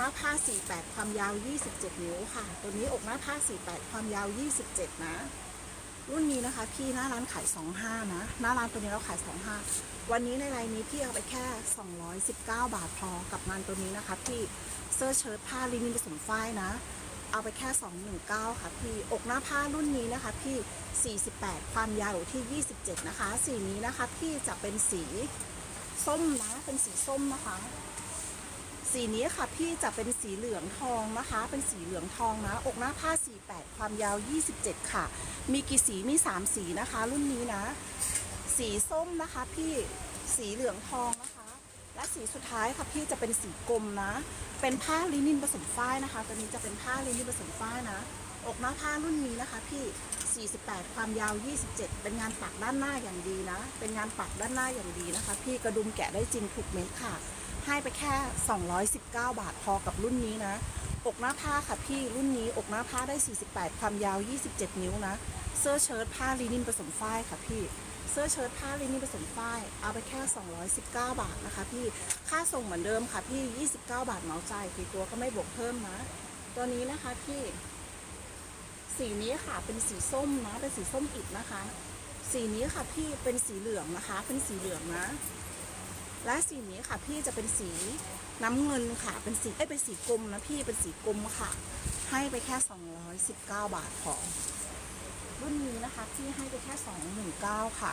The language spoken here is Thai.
หน้าผ้า 48 ความยาว 27 นิ้วค่ะ ตัวนี้อกหน้าผ้า 48 ความยาว 27 นะ รุ่นนี้นะคะ พี่หน้าร้านขาย 25 นะ หน้าร้านตัวนี้เราขาย 25 วันนี้ในไลน์นี้พี่เอาไปแค่ 219 บาทพอกับงานตัวนี้นะคะพี่เสื้อเชิ้ตผ้าลินินผสมฝ้ายนะ เอาไปแค่ 219 ค่ะพี่ อกหน้าผ้ารุ่นนี้นะคะพี่ 48 ความยาวที่ 27 นะคะ สีนี้นะคะพี่จะเป็นสีส้มนะ เป็นสีส้มนะคะ สีนี้ค่ะพี่จะเป็นสีเหลืองทองนะคะ เป็นสีเหลืองทองนะ อกหน้าผ้า 48 ความยาว 27 ค่ะ มีกี่สีมี 3 สีนะคะ รุ่นนี้นะ สีส้มนะคะพี่สีเหลืองทองนะคะ และสีสุดท้ายค่ะพี่จะเป็นสีกลมนะ เป็นผ้าลินินผสมฝ้ายนะคะตัวนี้จะเป็นผ้าลินินผสมฝ้ายนะ อกหน้าผ้ารุ่นนี้นะคะ พี่ 48 ความยาว 27 เป็นงานปักด้านหน้าอย่างดีนะ เป็นงานปักด้านหน้าอย่างดีนะคะ พี่กระดุมแกะได้จริงถูกเม็ดค่ะ ให้ไปแค่ 219 บาทพอกับรุ่นนี้นะ อกหน้าผ้าค่ะพี่รุ่นนี้อกหน้าผ้าได้ 48 ความยาว 27 นิ้วนะ เสื้อเชิ้ตผ้าลินินผสมฝ้ายค่ะพี่เสื้อเชิ้ตผ้าลินินผสมฝ้ายเอาไปแค่ 219 บาทนะคะพี่ค่าส่งเหมือนเดิมค่ะพี่ 29 บาทเหมาจ่ายตัวก็ไม่บวกเพิ่มนะ ตัวนี้นะคะพี่ สีนี้ค่ะเป็นสีส้มนะเป็นสีส้มอิดนะคะ สีนี้ค่ะพี่เป็นสีเหลืองนะคะ เป็นสีเหลืองนะ และสีนี้ค่ะพี่จะเป็นสีน้ำเงินค่ะ เป็นสีเอ้เป็นสีกลมนะพี่เป็นสีกลมค่ะ ให้ไปแค่ 219 บาทพอรุ่นนี้นะคะพี่ให้ไปแค่ 219 ค่ะ